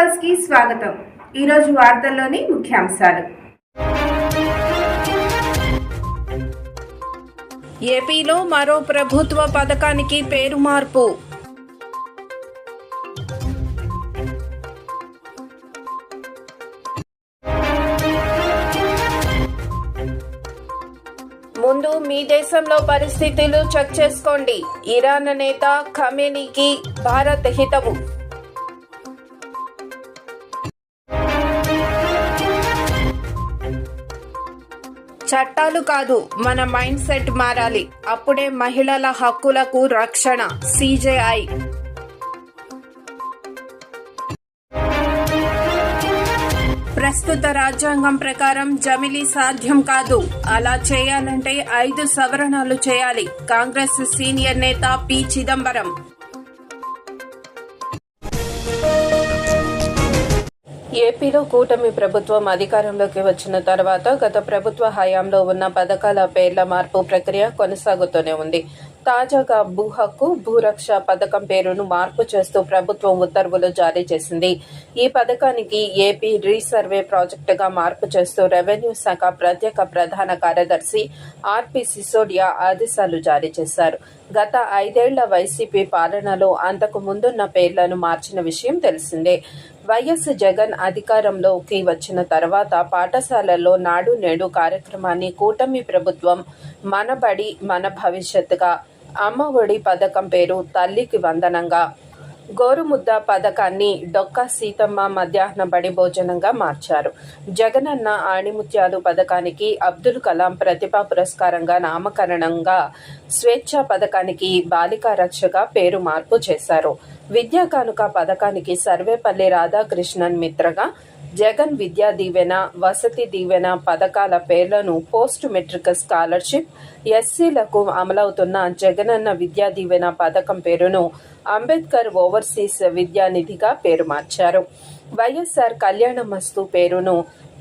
న్యూస్కి స్వాగతం. ఈరోజు వార్తల్లోని ముఖ్యాంశాలు. ఏపీలో మరో ప్రభుత్వ పథకానికి పేరు మార్పు. ముందు మీ దేశంలో పరిస్థితులు చెక్ చేసుకోండి. ఇరాన్ నేత ఖమేనీకి భారత్ హితవు చట్టాలు కాదు మన మైండ్ సెట్ మారాలి. అప్పుడే మహిళల హక్కులకు రక్షణ. సిజేఐ. ప్రస్తుత రాజ్యాంగం ప్రకారం జమిలీ సాధ్యం కాదు. అలా చేయాలంటే ఐదు సవరణలు చేయాలి. కాంగ్రెస్ సీనియర్ నేత పి. చిదంబరం. ఏపీలో కూటమి ప్రభుత్వం అధికారంలోకి వచ్చిన తర్వాత గత ప్రభుత్వ హయాంలో ఉన్న పథకాల పేర్ల మార్పు ప్రక్రియ కొనసాగుతూనే ఉంది. తాజాగా భూ హక్కు భూరక్ష పథకం పేరును మార్పు చేస్తూ ప్రభుత్వం ఉత్తర్వులు జారీ చేసింది. ఈ పథకానికి ఏపీ రీసర్వే ప్రాజెక్టుగా మార్పు చేస్తూ రెవెన్యూ శాఖ ప్రత్యేక ప్రధాన కార్యదర్శి ఆర్పి సిసోడియా ఆదేశాలు జారీ చేశారు. గత ఐదేళ్ళ వైసీపీ పాలనలో అంతకు ముందున్న పేర్లను మార్చిన విషయం తెలిసిందే. వైఎస్ జగన్ అధికారంలోకి వచ్చిన తర్వాత పాఠశాలల్లో నాడు నేడు కార్యక్రమాన్ని కూటమి ప్రభుత్వం మనబడి మన భవిష్యత్తుగా అమ్మ ఒడి పథకం పేరు తల్లికి వందనంగా. గోరుముద్ద పథకాన్ని డొక్క సీతమ్మ మధ్యాహ్న బడి భోజనంగా మార్చారు. జగనన్న ఆణిముత్యాలు పథకానికి అబ్దుల్ కలాం ప్రతిభా పురస్కారంగా నామకరణంగా స్వేచ్ఛ పథకానికి బాలికా రక్షగా పేరు మార్పు చేశారు. విద్యా కానుక పథకానికి సర్వేపల్లి రాధాకృష్ణన్ మిత్రగా జగన్ విద్యా దీవెన వసతి దీవెన పథకాల పేర్లను పోస్ట్ మెట్రిక్ స్కాలర్షిప్ ఎస్సీలకు అమలవుతున్న జగనన్న విద్యా దీవెన పథకం పేరును అంబేద్కర్ ఓవర్సీస్ విద్యానిధిగా పేరు మార్చారు. వైఎస్ఆర్ కళ్యాణమస్తు పేరును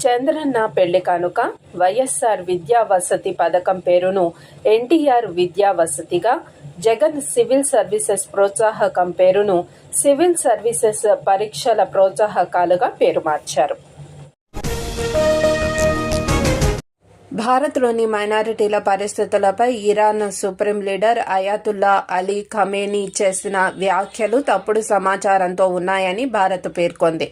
చంద్రన్న పెళ్ళి కానుక వైఎస్ఆర్ విద్యా వసతి పథకం పేరును ఎన్టీఆర్ విద్యా వసతిగా జగన్ సివిల్ సర్వీసెస్ ప్రోత్సాహకం పేరును సివిల్ సర్వీసెస్ పరీక్షల ప్రోత్సాహకాలుగా పేరు మార్చారు. భారత్లోని మైనారిటీల పరిస్థితులపై Iran supreme leader Ayatollah Ali Khamenei చేసిన వ్యాఖ్యలు తప్పుడు సమాచారంతో ఉన్నాయని భారత్ పేర్కొంది.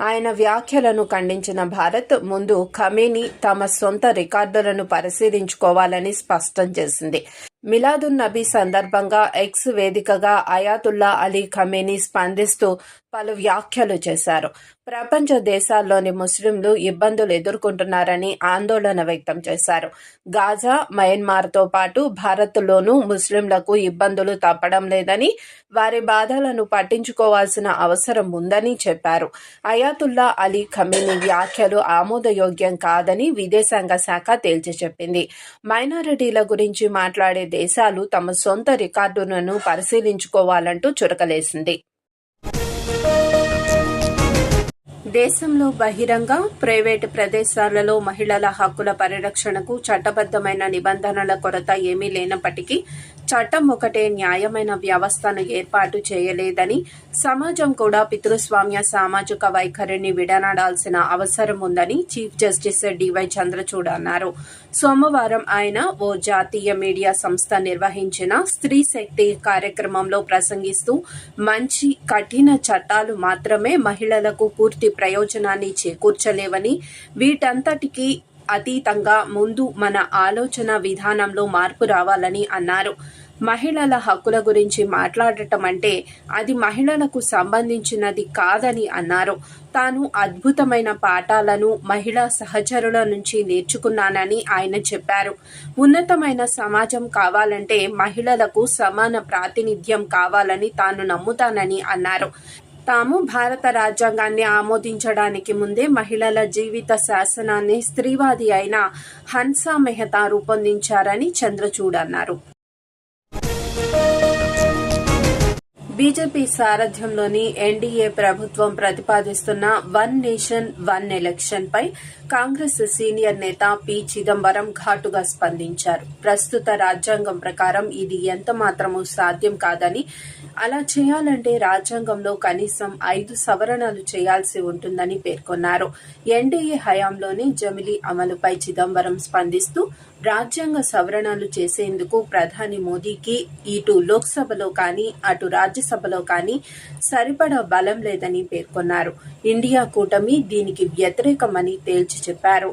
ఆయన వ్యాఖ్యలను ఖండించిన భారత్ ముందు ఖమేనీ తమ సొంత రికార్డులను పరిశీలించుకోవాలని స్పష్టం చేసింది. మిలాదున్ నబీ సందర్భంగా ఎక్స్ వేదికగా అయాతుల్లా అలీ ఖమేని స్పందిస్తూ పలు వ్యాఖ్యలు చేశారు. ప్రపంచ దేశాల్లోని ముస్లింలు ఇబ్బందులు ఎదుర్కొంటున్నారని ఆందోళన వ్యక్తం చేశారు. గాజా మయన్మార్తో పాటు భారత్లోనూ ముస్లింలకు ఇబ్బందులు తప్పడం లేదని వారి బాధలను పట్టించుకోవాల్సిన అవసరం ఉందని చెప్పారు. అయాతుల్లా అలీ ఖమీని వ్యాఖ్యలు ఆమోదయోగ్యం కాదని విదేశాంగ శాఖ తేల్చి చెప్పింది. మైనారిటీల గురించి మాట్లాడే దేశాలు తమ సొంత రికార్డులను పరిశీలించుకోవాలంటూ చురకలేసింది. దేశంలో బహిరంగ ప్రైవేటు ప్రదేశాలలో మహిళల హక్కుల పరిరక్షణకు చట్టబద్దమైన నిబంధనల కొరత ఏమీ లేనప్పటికీ చట్టం ఒకటే న్యాయమైన వ్యవస్థను ఏర్పాటు చేయలేదని సమాజం కూడా పితృస్వామ్య సామాజిక వైఖరిని విడనాడాల్సిన అవసరం ఉందని చీఫ్ జస్టిస్ డివై చంద్రచూడ్ అన్నారు. సోమవారం ఆయన ఓ జాతీయ మీడియా సంస్థ నిర్వహించిన స్త్రీ శక్తి కార్యక్రమంలో ప్రసంగిస్తూ మంచి కఠిన చట్టాలు మాత్రమే మహిళలకు పూర్తి ప్రయోజనాన్ని చేకూర్చలేవని వీటంతటికీ అతీతంగా ముందు మన ఆలోచన విధానంలో మార్పు రావాలని అన్నారు. మహిళల హక్కుల గురించి మాట్లాడటం అంటే అది మహిళలకు సంబంధించినది కాదని అన్నారు. తాను అద్భుతమైన పాఠాలను మహిళా సహచరుల నుంచి నేర్చుకున్నానని ఆయన చెప్పారు. ఉన్నతమైన సమాజం కావాలంటే మహిళలకు సమాన ప్రాతినిధ్యం కావాలని తాను నమ్ముతానని అన్నారు. తాము భారత రాజ్యాంగాన్ని ఆమోదించడానికి ముందే మహిళల జీవిత శాసనాన్ని స్త్రీవాది అయిన హన్సా మెహతా రూపొందించారని చంద్రచూడ్ అన్నారు. బీజేపీ సారథ్యంలోని ఎన్డీఏ ప్రభుత్వం ప్రతిపాదిస్తున్న వన్ నేషన్ వన్ ఎలక్షన్ పై కాంగ్రెస్ సీనియర్ నేత పి చిదంబరం ఘాటుగా స్పందించారు. ప్రస్తుత రాజ్యాంగం ప్రకారం ఇది ఎంతమాత్రమూ సాధ్యం కాదని అలా చేయాలంటే రాజ్యాంగంలో కనీసం ఐదు సవరణలు చేయాల్సి ఉంటుందని పేర్కొన్నారు. ఎన్డీఏ హయాంలోనే జమిలీ అమలుపై చిదంబరం స్పందిస్తూ రాజ్యాంగ సవరణలు చేసేందుకు ప్రధాని మోదీకి ఇటు లోక్సభలో కానీ అటు రాజ్యసభలో కానీ సరిపడా బలం లేదని పేర్కొన్నారు. ఇండియా కూటమి దీనికి వ్యతిరేకమని తేల్చి చెప్పారు.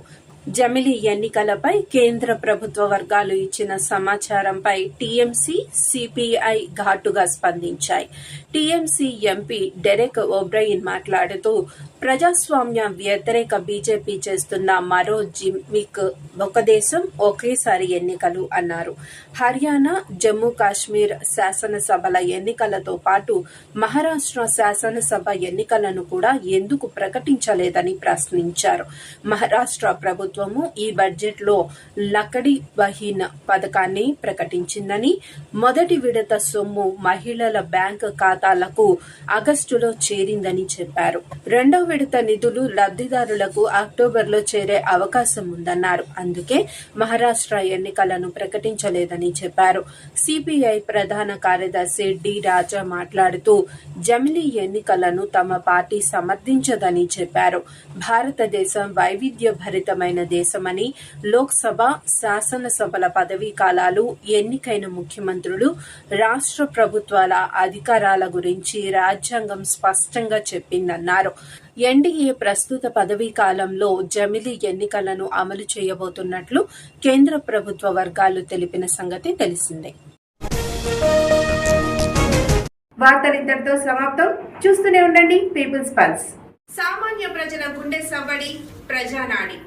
జమిలీ ఎన్నికలపై కేంద్ర ప్రభుత్వ వర్గాలు ఇచ్చిన సమాచారంపై టీఎంసీ సిపిఐ ఘాటుగా స్పందించాయి. టీఎంసీ ఎంపీ డెరెక్ ఓబ్రయిన్ మాట్లాడుతూ ప్రజాస్వామ్య వ్యతిరేక బీజేపీ చేస్తున్న మరో జిమ్మిక్ ఒక దేశం ఒకేసారి ఎన్నికలు అన్నారు. హర్యానా జమ్మూ కాశ్మీర్ శాసనసభల ఎన్నికలతో పాటు మహారాష్ట్ర శాసనసభ ఎన్నికలను కూడా ఎందుకు ప్రకటించలేదని ప్రశ్నించారు. మహారాష్ట్ర ప్రభుత్వం ప్రభుత్వము ఈ బడ్జెట్లో లకడి బహీన్ పథకాన్ని ప్రకటించిందని మొదటి విడత సొమ్ము మహిళల బ్యాంక్ ఖాతాలకు ఆగస్టులో చేరిందని చెప్పారు. రెండో విడత నిధులు లబ్ధిదారులకు అక్టోబర్లో చేరే అవకాశం ఉందన్నారు. అందుకే మహారాష్ట్ర ఎన్నికలను ప్రకటించలేదని చెప్పారు. సిపిఐ ప్రధాన కార్యదర్శి డి రాజా మాట్లాడుతూ జమిలీ ఎన్నికలను తమ పార్టీ సమర్థించదని చెప్పారు. భారతదేశం వైవిధ్య భరితమైన దేశమని లోక్సభ శాసనసభల పదవీ కాలాలు ఎన్నికైన ముఖ్యమంత్రులు రాష్ట్ర ప్రభుత్వాల అధికారాల గురించి రాజ్యాంగం స్పష్టంగా చెప్పిందన్నారు. ఎన్డీఏ ప్రస్తుత పదవీ కాలంలో జమిలీ ఎన్నికలను అమలు చేయబోతున్నట్లు కేంద్ర ప్రభుత్వ వర్గాలు తెలిపిన సంగతి తెలిసిందే. వార్తలు ఇంతటితో సమాప్తం. చూస్తూనే ఉండండి పీపుల్స్ పల్స్. సామాన్య ప్రజల గుండె సవ్వడి ప్రజానాడి.